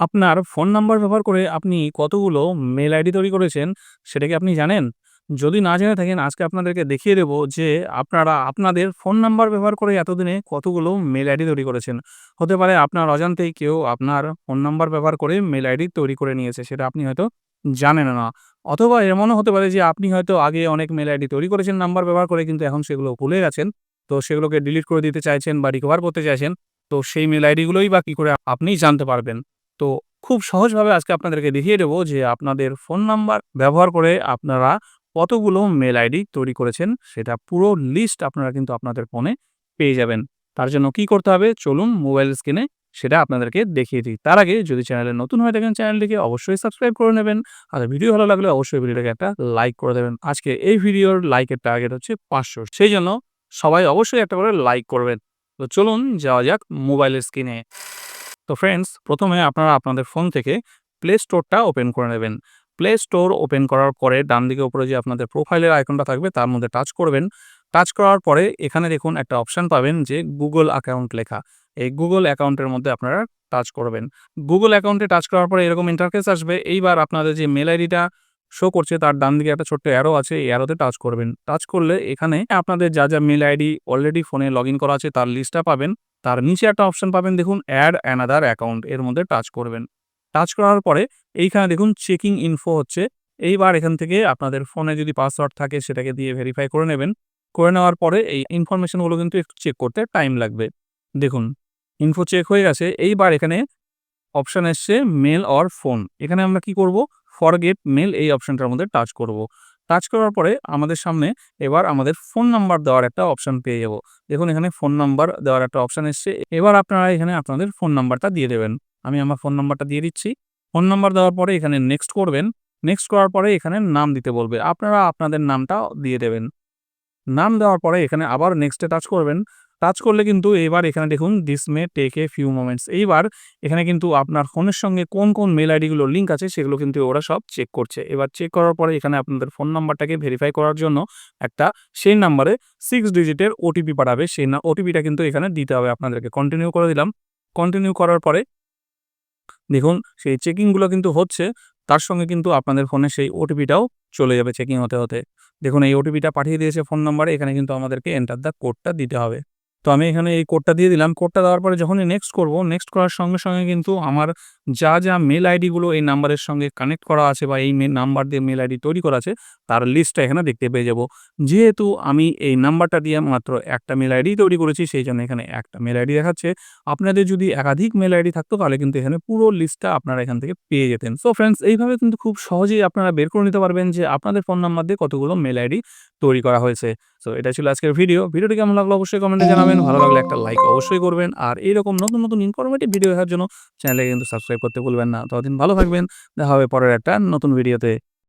আপনার phone number ব্যবহার করে আপনি কতগুলো মেল আইডি তৈরি করেছেন, সেটা কি আপনি জানেন? যদি না জেনে থাকেন আজকে আপনাদেরকে দেখিয়ে দেব যে আপনারা আপনাদের ফোন নাম্বার ব্যবহার করে এতদিনে কতগুলো মেল আইডি তৈরি করেছেন। হতে পারে আপনার অজান্তেই কেউ আপনার ফোন নাম্বার ব্যবহার করে মেল আইডি তৈরি করে নিয়েছে। সেটা আপনি হয়তো জানেন না। অথবা এমনও হতে পারে যে আপনি হয়তো আগে অনেক মেল আইডি তৈরি করেছেন নাম্বার ব্যবহার করে কিন্তু এখন সেগুলো ভুলে গেছেন। তো সেগুলোকে ডিলিট করে দিতে চাইছেন বা রিকভার করতে চাইছেন। তো সেই মেল আইডিগুলোই বা কী করে আপনিই জানতে পারবেন। তো খুব সহজভাবে আজকে আপনাদেরকে দেখিয়ে দেবো যে আপনাদের ফোন নাম্বার ব্যবহার করে আপনারা কতগুলো মেল আইডি তৈরি করেছেন, সেটা পুরো লিস্ট আপনারা কিন্তু আপনাদের ফোনে পেয়ে যাবেন। তার জন্য কি করতে হবে চলুন মোবাইল স্ক্রিনে সেটা আপনাদেরকে দেখিয়ে দিই। তার আগে যদি চ্যানেলে নতুন হয়ে থাকেন চ্যানেলটিকে অবশ্যই সাবস্ক্রাইব করে নেবেন। আর ভিডিও ভালো লাগলে অবশ্যই ভিডিওটাকে একটা লাইক করে দেবেন। আজকে এই ভিডিওর লাইকের টার্গেট হচ্ছে ৫০০ সেই জন্য সবাই অবশ্যই একটা করে লাইক করবেন। তো চলুন যাওয়া যাক মোবাইলের স্ক্রিনে। তো ফ্রেন্ডস প্রথমে আপনারা আপনাদের ফোন থেকে প্লে স্টোরটা ওপেন করে নেবেন। প্লে স্টোর ওপেন করার পরে ডান দিকে উপরে যে আপনাদের প্রোফাইলের আইকনটা থাকবে তার মধ্যে টাচ করবেন। টাচ করার পরে এখানে দেখুন একটা অপশন পাবেন যে গুগল অ্যাকাউন্ট লেখা। এই গুগল অ্যাকাউন্টের মধ্যে আপনারা টাচ করবেন। গুগল অ্যাকাউন্টে টাচ করার পরে এরকম ইন্টারফেস আসবে। এইবার আপনাদের যে মেল আইডিটা শো করছে তার ডান দিকে একটা ছোট্ট অ্যারো আছে। এই অ্যারোতে টাচ করবেন। টাচ করলে এখানে আপনাদের যা, যা মেল আইডি অলরেডি ফোনে লগইন করা আছে তার লিস্টটা পাবেন। তার নিচে একটা অপশন পাবেন, দেখুন অ্যাড অ্যানাদার অ্যাকাউন্ট এর মধ্যে টাচ করবেন। টাচ করার পরে এইখানে দেখুন চেকিং ইনফো হচ্ছে। এইবার এখান থেকে আপনাদের ফোনে যদি পাসওয়ার্ড থাকে, সেটাকে দিয়ে ভেরিফাই করে নেবেন। করে নেওয়ার পরে এই ইনফরমেশনগুলো কিন্তু একটু চেক করতে টাইম লাগবে। দেখুন ইনফো চেক হয়ে গেছে। এইবার এখানে অপশন এসছে মেল অর ফোন। এখানে আমরা কি করব? ফরগেট মেল এই অপশনটার মধ্যে টাচ করব। টাচ করার পরে আমাদের সামনে এবার আমাদের ফোন নাম্বার দেওয়ার একটা অপশান পেয়ে যাব দেখুন, এখানে ফোন নাম্বার দেওয়ার একটা অপশন এসছে। এবার আপনারা এখানে আপনাদের ফোন নাম্বারটা দিয়ে দেবেন। আমি আমার ফোন নাম্বারটা দিয়ে দিচ্ছি। ফোন নাম্বার দেওয়ার পরে এখানে নেক্সট করবেন। নেক্সট করার পরে এখানে নাম দিতে বলবে। আপনারা আপনাদের নামটা দিয়ে দেবেন। নাম দেওয়ার পরে এখানে আবার নেক্সটে টাচ করবেন। টাচ করলে কিন্তু এবার এখানে দেখুন this may take a few moments. এইবার এখানে কিন্তু আপনার ফোনের সঙ্গে কোন, কোন মেল আইডিগুলো লিঙ্ক আছে সেগুলো কিন্তু ওরা সব চেক করছে। এবার চেক করার পরে এখানে আপনাদের ফোন নাম্বারটাকে ভেরিফাই করার জন্য একটা সেই নাম্বারে সিক্স ডিজিটের ওটিপি পাঠাবে। সেই না ওটিপিটা কিন্তু এখানে দিতে হবে আপনাদেরকে। কন্টিনিউ করে দিলাম। কন্টিনিউ করার পরে দেখুন সেই চেকিংগুলো কিন্তু হচ্ছে। তার সঙ্গে কিন্তু আপনাদের ফোনে সেই ওটিপিটাও চলে যাবে চেকিং হতে, হতে। দেখুন এই ওটিপিটা পাঠিয়ে দিয়েছে ফোন নাম্বারে। এখানে কিন্তু আমাদেরকে এন্টার দ্য কোডটা দিতে হবে। তো আমি এখানে এই কোডটা দিয়ে দিলাম। কোডটা দেওয়ার পরে যখনই নেক্সট করব, নেক্সট করার সঙ্গে, সঙ্গে কিন্তু আমার যা, যা মেল আইডিগুলো এই নাম্বারের সঙ্গে কানেক্ট করা আছে বা এই মে নাম্বার দিয়ে মেল আইডি তৈরি করা আছে তার লিস্টটা এখানে দেখতে পেয়ে যাব। যেহেতু আমি এই নাম্বারটা দিয়ে মাত্র একটা মেল আইডি তৈরি করেছি সেই জন্য এখানে একটা মেল আইডি দেখাচ্ছে। আপনাদের যদি একাধিক মেল আইডি থাকতো তাহলে কিন্তু এখানে পুরো লিস্টটা আপনারা এখান থেকে পেয়ে যেতেন। সো ফ্রেন্ডস এইভাবে কিন্তু খুব সহজেই আপনারা বের করে নিতে পারবেন যে আপনাদের ফোন নাম্বার দিয়ে কতগুলো মেল আইডি তৈরি করা হয়েছে। সো এটা ছিল আজকের ভিডিও। ভিডিওটি কেমন লাগল অবশ্যই কমেন্টে জানাবেন। ভালো লাগলে একটা লাইক অবশ্যই করবেন। আর এইরকম নতুন, নতুন ইনফরমেটিভ ভিডিও দেখার জন্য চ্যানেলে কিন্তু সাবস্ক্রাইব করতে ভুলবেন না। ততদিন ভালো থাকবেন। দেখা হবে পরের একটা নতুন ভিডিওতে।